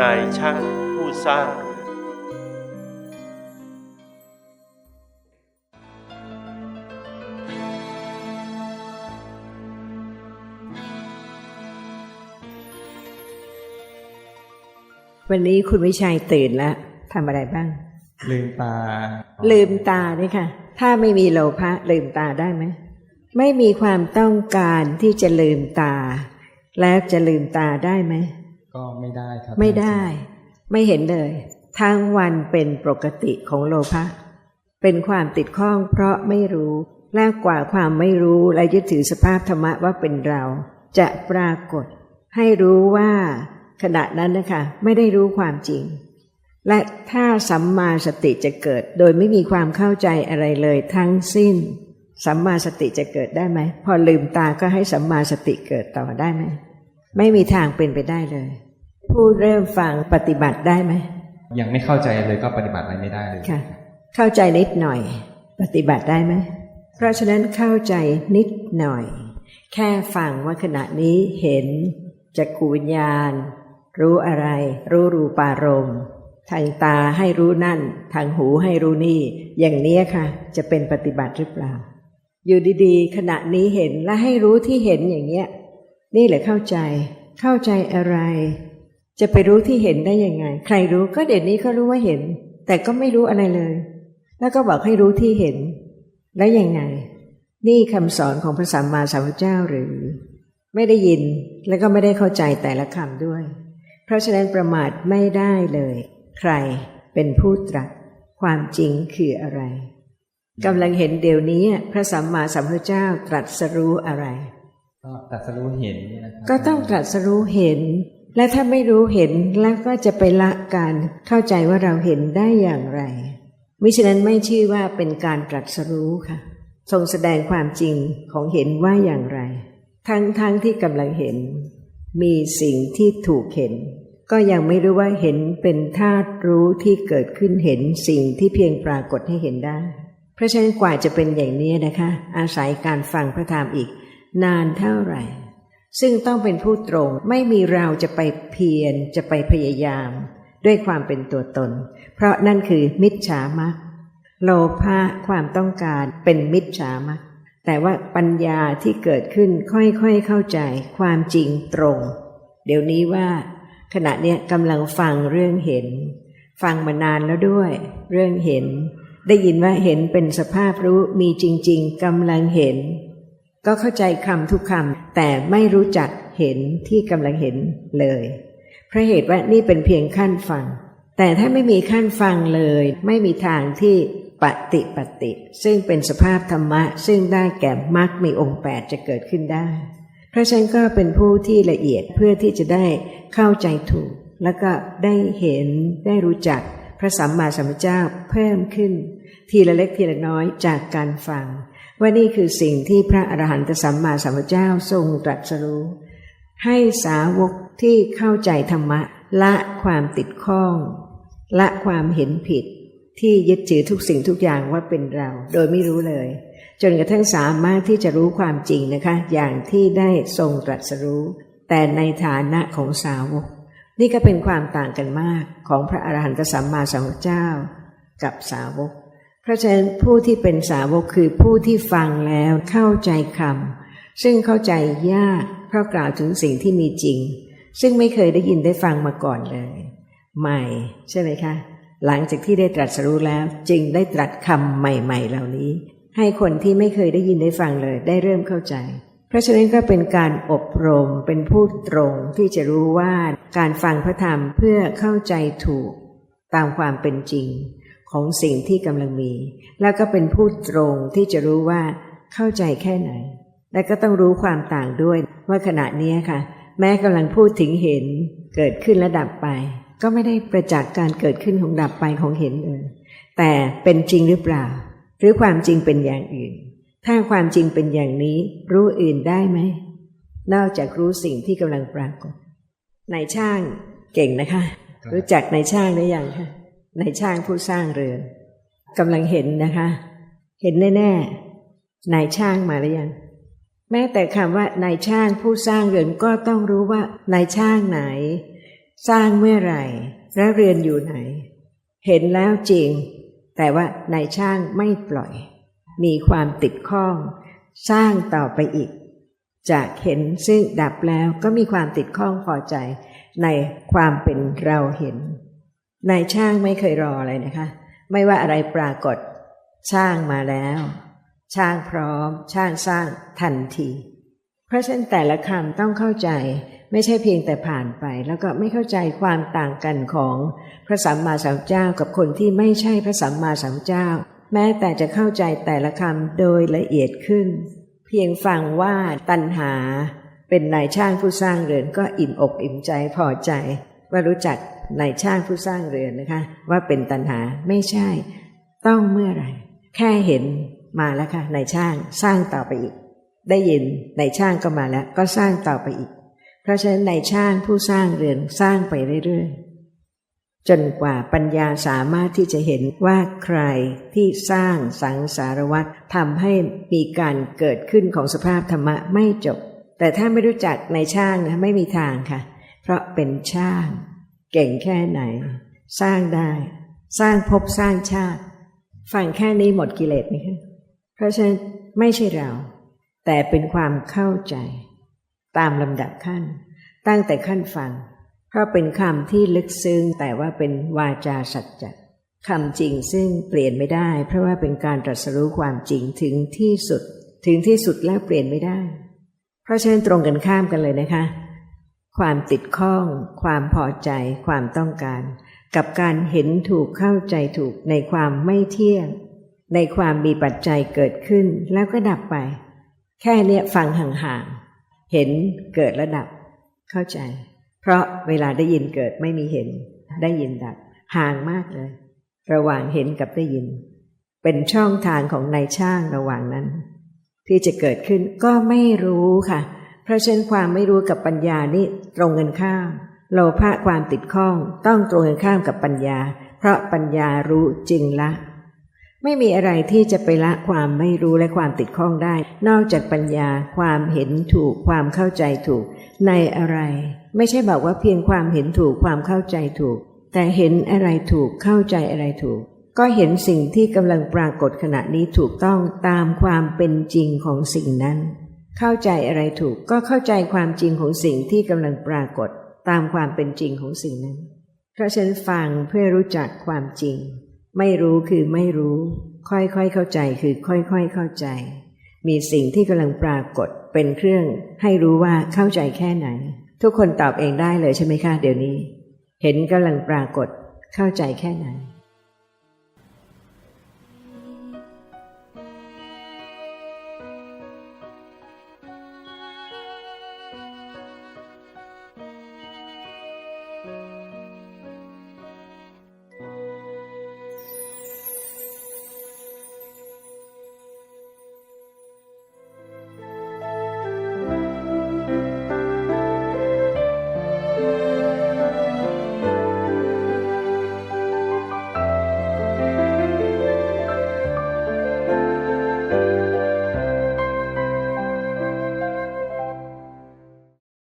นายช่างผู้สร้างเรือนวันนี้คุณวิชัยตื่นแล้วทำอะไรบ้าง ลืมตา ลืมตาเนี่ยค่ะ ถ้าไม่มีโลภะลืมตาได้ไหม ไม่มีความต้องการที่จะลืมตา แล้วจะลืมตาได้ไหม ก็ไม่ได้ครับ ไม่ได้ ไม่เห็นเลย ทั้งวันเป็นปกติของโลภะเป็นความติดข้องเพราะไม่รู้และกว่าความไม่รู้และยึดถือสภาพธรรมะว่าเป็นเรา จะปรากฏ ให้รู้ว่าขณะนั้นนะคะไม่ได้รู้ความจริง และถ้าสัมมาสติจะเกิด โดยไม่มีความเข้าใจอะไรเลยทั้งสิ้น สัมมาสติจะเกิดได้ไหม พอลืมตาก็ให้สัมมาสติเกิดต่อได้ไหม ไม่มีทางเป็นไปได้เลย ผู้เริ่มฟังปฏิบัติได้ไหมยังไม่เข้าใจเลยก็ปฏิบัติอะไรไม่ได้เลยค่ะ เข้าใจนิดหน่อย ปฏิบัติได้ไหมเพราะฉะนั้นเข้าใจนิดหน่อย แค่ฟังว่าขณะนี้เห็นจักขูวิญญาณ รู้อะไร รู้รูปารมณ์ทางตาให้รู้นั่น ทางหูให้รู้นี่ อย่างเนี้ยค่ะ จะเป็นปฏิบัติหรือเปล่า อยู่ดีๆ ขณะนี้เห็นและให้รู้ที่เห็นอย่างเงี้ย นี่แหละเข้าใจ เข้าใจอะไร จะไปรู้ที่เห็นได้ยังไง ใครรู้ก็เดี๋ยวนี้เขารู้ว่าเห็น แต่ก็ไม่รู้อะไรเลย แล้วก็บอกให้รู้ที่เห็น แล้วยังไง นี่คำสอนของพระสัมมาสัมพุทธเจ้าหรือ ไม่ได้ยินแล้วก็ไม่ได้เข้าใจแต่ละคำด้วย เพราะฉะนั้นประมาทไม่ได้เลย ใครเป็นผู้ตรัสความจริงคืออะไรกำลังเห็นเดี๋ยวนี้พระสัมมาสัมพุทธเจ้าตรัสรู้อะไร ก็ตรัดสรู้เห็นนี่นะครับก็ต้องตรัสรู้เห็น และถ้าไม่รู้เห็นแล้วก็จะไปละการเข้าใจว่าเราเห็นได้อย่างไรมิฉะนั้นไม่ชื่อว่าเป็นการตรัสรู้ค่ะ ทรงแสดงความจริงของเห็นว่าอย่างไร ทั้งทั้งที่กำลังเห็น มีสิ่งที่ถูกเห็น ก็ยังไม่รู้ว่าเห็นเป็นธาตุรู้ที่เกิดขึ้นเห็นสิ่งที่เพียงปรากฏให้เห็นได้ เพราะฉะนั้นกว่าจะเป็นอย่างนี้นะคะ อาศัยการฟังพระธรรมอีก นานเท่าไหร่ ซึ่งต้องเป็นผู้ตรงไม่มีเราจะไปเพียรจะไปพยายาม ด้วยความเป็นตัวตน เพราะนั่นคือมิจฉามรรคโลภะความต้องการเป็นมิจฉามรรคแต่ว่าปัญญาที่เกิดขึ้นค่อยๆเข้าใจความจริงตรง เดี๋ยวนี้ว่า ขณะเนี้ยกำลังฟังเรื่องเห็น ฟังมานานแล้วด้วย เรื่องเห็น ได้ยินว่าเห็นเป็นสภาพรู้มีจริง ๆกำลังเห็น ก็เข้าใจคำทุกคำแต่ไม่รู้จักเห็นที่กำลังเห็นเลยเพราะเหตุว่านี่เป็นเพียงขั้นฟัง แต่ถ้าไม่มีขั้นฟังเลย ไม่มีทางที่ปฏิปฏิ ซึ่งเป็นสภาพธรรมะ ซึ่งได้แก่มรรคมีองค์แปดจะเกิดขึ้นได้ เพราะฉะนั้นก็เป็นผู้ที่ละเอียดเพื่อที่จะได้เข้าใจถูก แล้วก็ได้เห็นได้รู้จักพระสัมมาสัมพุทธเจ้าเพิ่มขึ้น ทีละเล็กทีละน้อยจากการฟัง ว่านี่คือสิ่งที่พระอรหันตสัมมาสัมพุทธเจ้าทรงตรัสรู้ ให้สาวกที่เข้าใจธรรมะ ละความติดข้อง ละความเห็นผิด ที่ยึดถือทุกสิ่งทุกอย่างว่าเป็นเรา โดยไม่รู้เลย จนกระทั่งสามารถที่จะรู้ความจริงนะคะ อย่างที่ได้ทรงตรัสรู้ แต่ในฐานะของสาวก นี่ก็เป็นความต่างกันมากของพระอรหันตสัมมาสัมพุทธเจ้า กับสาวก เพราะฉะนั้นผู้ที่เป็นสาวกคือผู้ที่ฟังแล้วเข้าใจคำซึ่งเข้าใจยากเพราะกล่าวถึงสิ่งที่มีจริง ซึ่งไม่เคยได้ยินได้ฟังมาก่อนเลย ใหม่ ใช่ไหมคะ หลังจากที่ได้ตรัสรู้แล้วจึงได้ตรัสคำใหม่ ๆ เหล่านี้ ให้คนที่ไม่เคยได้ยินได้ฟังเลยได้เริ่มเข้าใจเพราะฉะนั้นก็เป็นการอบรมเป็นผู้ตรงที่จะรู้ว่าการฟังพระธรรมเพื่อเข้าใจถูกตามความเป็นจริง ของสิ่งที่กำลังมี แล้วก็เป็นผู้ตรงที่จะรู้ว่าเข้าใจแค่ไหน และก็ต้องรู้ความต่างด้วยว่าขณะนี้ค่ะ แม้กำลังพูดถึงเห็นเกิดขึ้นและดับไป ก็ไม่ได้ประจักษ์การเกิดขึ้นของดับไปของเห็นเลยแต่เป็นจริงหรือเปล่า หรือความจริงเป็นอย่างอื่น ถ้าความจริงเป็นอย่างนี้รู้อื่นได้ไหมนอกจากรู้สิ่งที่กำลังปรากฏนายช่างเก่งนะคะ รู้จักนายช่างหรือยังคะ นายช่างผู้สร้างเรือนกำลังเห็นนะคะ เห็นแน่ๆนายช่างมาหรือยังแม้แต่คำว่านายช่างผู้สร้างเรือนก็ต้องรู้ว่านายช่างไหน สร้างเมื่อไหร่แล้วเรือนอยู่ไหน เห็นแล้วจริง แต่ว่านายช่างไม่ปล่อย มีความติดข้อง สร้างต่อไปอีก จากเห็นซึ่งดับแล้วก็มีความติดข้องพอใจในความเป็นเราเห็น นายช่างไม่เคยรออะไรนะคะ ไม่ว่าอะไรปรากฏช่างมาแล้ว ช่างพร้อม ช่างสร้างทันที เพราะฉะนั้นแต่ละคำต้องเข้าใจไม่ใช่เพียงแต่ผ่านไป แล้วก็ไม่เข้าใจความต่างกันของพระสัมมาสัมพุทธเจ้ากับคนที่ไม่ใช่พระสัมมาสัมพุทธเจ้า แม้แต่จะเข้าใจแต่ละคำโดยละเอียดขึ้น เพียงฟังว่าตัณหา เป็นนายช่างผู้สร้างเรือนก็อิ่มอกอิ่มใจพอใจว่ารู้จัก นายช่างผู้สร้างเรือนนะคะ ว่าเป็นตัณหาไม่ใช่ ต้องเมื่อไหร่ แค่เห็นมาแล้วค่ะนายช่างสร้างต่อไปอีก ได้ยินนายช่างก็มาแล้ว ก็สร้างต่อไปอีก เพราะฉะนั้นนายช่างผู้สร้างเรือนสร้างไปเรื่อยๆจนกว่าปัญญาสามารถที่จะเห็นว่าใครที่สร้างสังสารวัตรทำให้มีการเกิดขึ้นของสภาพธรรมะไม่จบ แต่ถ้าไม่รู้จักนายช่างนะไม่มีทางค่ะ เพราะเป็นช่าง เก่งแค่ไหน สร้างได้ สร้างภพสร้างชาติ ฟังแค่นี้หมดกิเลสไหมคะเพราะฉะนั้นไม่ใช่เรา แต่เป็นความเข้าใจ ตามลำดับขั้น ตั้งแต่ขั้นฟัง เพราะเป็นคำที่ลึกซึ้งแต่ว่าเป็นวาจาสัจจะคำจริงซึ่งเปลี่ยนไม่ได้ เพราะว่าเป็นการตรัสรู้ความจริงถึงที่สุด ถึงที่สุดแล้วเปลี่ยนไม่ได้ เพราะฉะนั้นตรงกันข้ามกันเลยนะคะ ความติดข้อง ความพอใจ ความต้องการ กับการเห็นถูกเข้าใจถูกในความไม่เที่ยง ในความมีปัจจัยเกิดขึ้นแล้วก็ดับไป แค่เนี้ยฟังห่างๆ เห็นเกิดและดับ เข้าใจ เพราะเวลาได้ยินเกิดไม่มีเห็น ได้ยินดับ ห่างมากเลย ระหว่างเห็นกับได้ยิน เป็นช่องทางของนายช่างระหว่างนั้น ที่จะเกิดขึ้นก็ไม่รู้ค่ะ เพราะฉะนั้นความไม่รู้กับปัญญานี่ตรงกันข้ามโลภะความติดข้องต้องตรงกันข้ามกับปัญญา เพราะปัญญารู้จริงละ ไม่มีอะไรที่จะไปละความไม่รู้และความติดข้องได้ นอกจากปัญญาความเห็นถูกความเข้าใจถูก ในอะไร ไม่ใช่บอกว่าเพียงความเห็นถูกความเข้าใจถูก แต่เห็นอะไรถูกเข้าใจอะไรถูก ก็เห็นสิ่งที่กำลังปรากฏขณะนี้ถูกต้องตามความเป็นจริงของสิ่งนั้น เข้าใจอะไรถูกก็เข้าใจความจริงของสิ่งที่กำลังปรากฏตามความเป็นจริงของสิ่งนั้น เพราะฉันฟังเพื่อรู้จักความจริง ไม่รู้คือไม่รู้ ค่อยๆเข้าใจคือค่อยๆเข้าใจ มีสิ่งที่กำลังปรากฏเป็นเครื่อง ให้รู้ว่าเข้าใจแค่ไหน ทุกคนตอบเองได้เลยใช่ไหมคะเดี๋ยวนี้ เห็นกำลังปรากฏเข้าใจแค่ไหน